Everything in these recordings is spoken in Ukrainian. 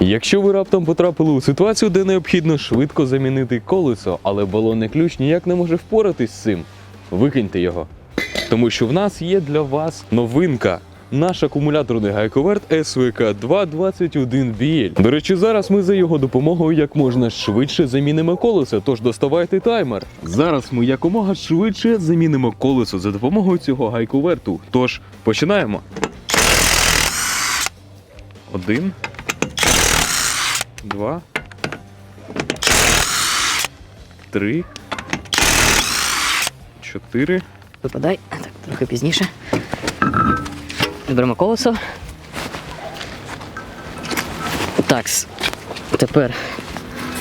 Якщо ви раптом потрапили у ситуацію, де необхідно швидко замінити колесо, але балонний ключ ніяк не може впоратись з цим, викиньте його. Тому що в нас є для вас новинка. Наш акумуляторний гайковерт SVK 221BL. До речі, зараз ми за його допомогою як можна швидше замінимо колесо, тож доставайте таймер. Зараз ми якомога швидше замінимо колесо за допомогою цього гайковерту. Тож починаємо. Один. Два. Три. Чотири. Випадай. Так, трохи пізніше. Беремо колесо. Так. Тепер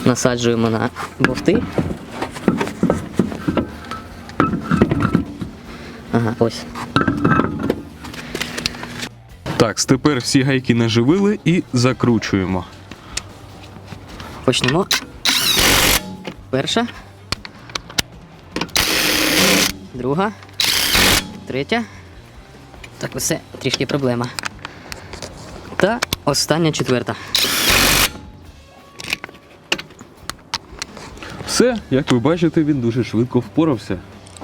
насаджуємо на бовти. Ага, ось. Так, тепер всі гайки наживили і закручуємо. Почнемо. Перша. Друга. Третя. Так, усе трішки проблема. Та остання четверта. Все, як ви бачите, він дуже швидко впорався.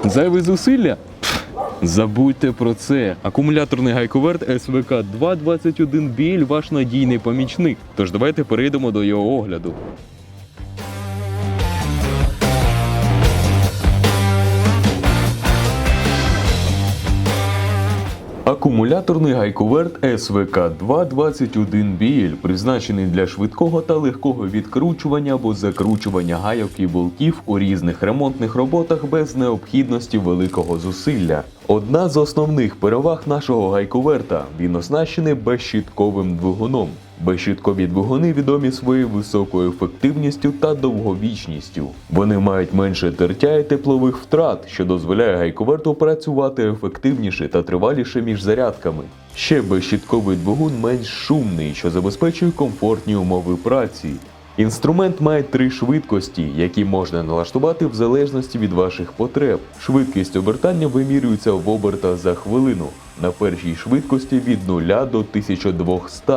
Зайві зусилля? Забудьте про це. Акумуляторний гайковерт СВК 221 біль ваш надійний помічник. Тож давайте перейдемо до його огляду. Акумуляторний гайковерт СВК-221BL призначений для швидкого та легкого відкручування або закручування гайок і болтів у різних ремонтних роботах без необхідності великого зусилля. Одна з основних переваг нашого гайковерта він оснащений безщітковим двигуном. Безщіткові двигуни відомі своєю високою ефективністю та довговічністю. Вони мають менше тертя і теплових втрат, що дозволяє гайковерту працювати ефективніше та триваліше між зарядками. Ще безщітковий двигун менш шумний, що забезпечує комфортні умови праці. Інструмент має три швидкості, які можна налаштувати в залежності від ваших потреб. Швидкість обертання вимірюється в обертах за хвилину. На першій швидкості від 0 до 1200,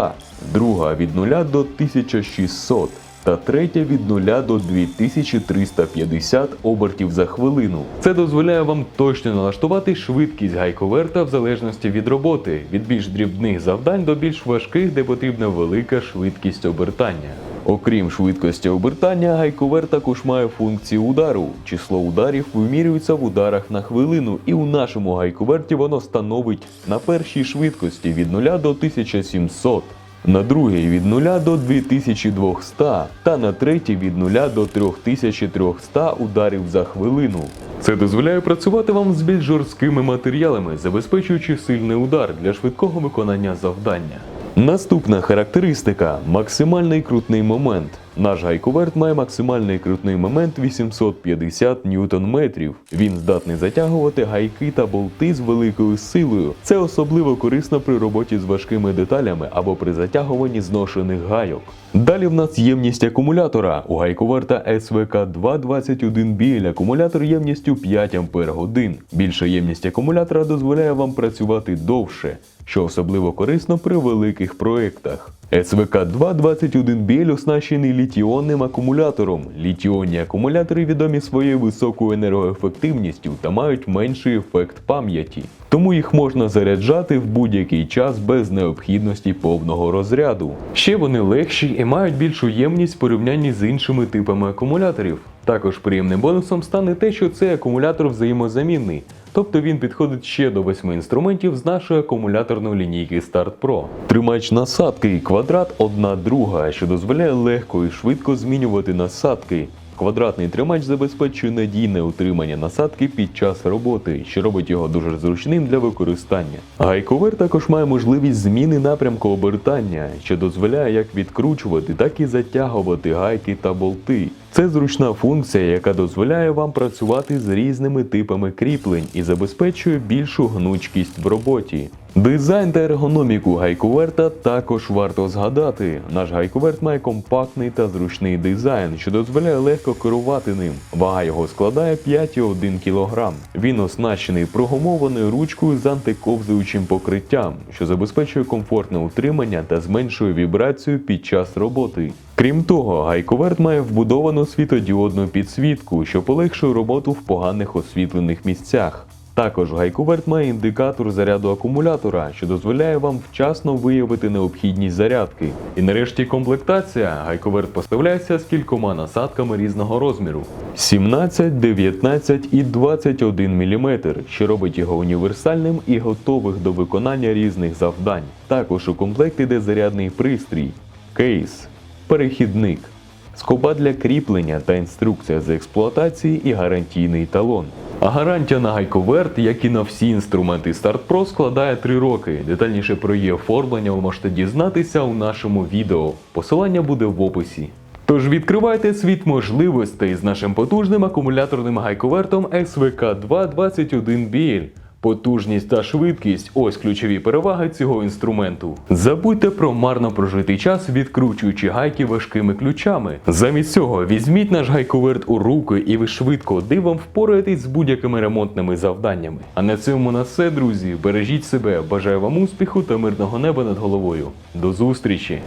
друга від 0 до 1600 та третя від 0 до 2350 обертів за хвилину. Це дозволяє вам точно налаштувати швидкість гайковерта в залежності від роботи, від більш дрібних завдань до більш важких, де потрібна велика швидкість обертання. Окрім швидкості обертання, гайковер також має функцію удару. Число ударів вимірюється в ударах на хвилину, і у нашому гайковерті воно становить на першій швидкості від 0 до 1700 на другий від 0 до 2200 та на третій від 0 до 3300 ударів за хвилину. Це дозволяє працювати вам з більш жорсткими матеріалами, забезпечуючи сильний удар для швидкого виконання завдання. Наступна характеристика максимальний крутний момент. Наш гайковерт має максимальний крутний момент 850 ньютон-метрів. Він здатний затягувати гайки та болти з великою силою. Це особливо корисно при роботі з важкими деталями або при затягуванні зношених гайок. Далі в нас ємність акумулятора. У гайковерта SVK 221BL акумулятор ємністю 5 Ампер годин. Більша ємність акумулятора дозволяє вам працювати довше що особливо корисно при великих проєктах. SVK 221BL оснащений літіонним акумулятором. Літіонні акумулятори відомі своєю високою енергоефективністю та мають менший ефект пам'яті. Тому їх можна заряджати в будь-який час без необхідності повного розряду. Ще вони легші і мають більшу ємність в порівнянні з іншими типами акумуляторів. Також приємним бонусом стане те, що цей акумулятор взаємозамінний, тобто він підходить ще до восьми інструментів з нашої акумуляторної лінійки Start Pro. Тримач насадки і квадрат одна друга, що дозволяє легко і швидко змінювати насадки. Квадратний тримач забезпечує надійне утримання насадки під час роботи, що робить його дуже зручним для використання. Гайковер також має можливість зміни напрямку обертання, що дозволяє як відкручувати, так і затягувати гайки та болти. Це зручна функція, яка дозволяє вам працювати з різними типами кріплень і забезпечує більшу гнучкість в роботі. Дизайн та ергономіку гайкуверта також варто згадати. Наш гайкуверт має компактний та зручний дизайн, що дозволяє легко керувати ним. Вага його складає 5,1 кг. Він оснащений прогумованою ручкою з антиковзуючим покриттям, що забезпечує комфортне утримання та зменшує вібрацію під час роботи. Крім того, гайковерт має вбудовану світодіодну підсвітку, що полегшує роботу в поганих освітлених місцях. Також гайковерт має індикатор заряду акумулятора, що дозволяє вам вчасно виявити необхідність зарядки. І нарешті комплектація. Гайковерт поставляється з кількома насадками різного розміру: 17, 19 і 21 мм, що робить його універсальним і готових до виконання різних завдань. Також у комплект іде зарядний пристрій, кейс, перехідник, скоба для кріплення та інструкція з експлуатації і гарантійний талон. А гарантія на гайковерт, як і на всі інструменти Start Pro, складає 3 роки. Детальніше про її оформлення ви можете дізнатися у нашому відео. Посилання буде в описі. Тож відкривайте світ можливостей з нашим потужним акумуляторним гайковертом SVK 221 BL. Потужність та швидкість ось ключові переваги цього інструменту. Забудьте про марно прожитий час, відкручуючи гайки важкими ключами. Замість цього візьміть наш гайковерт у руки, і ви швидко дивом впораєтесь з будь-якими ремонтними завданнями. А на цьому на все, друзі. Бережіть себе. Бажаю вам успіху та мирного неба над головою. До зустрічі!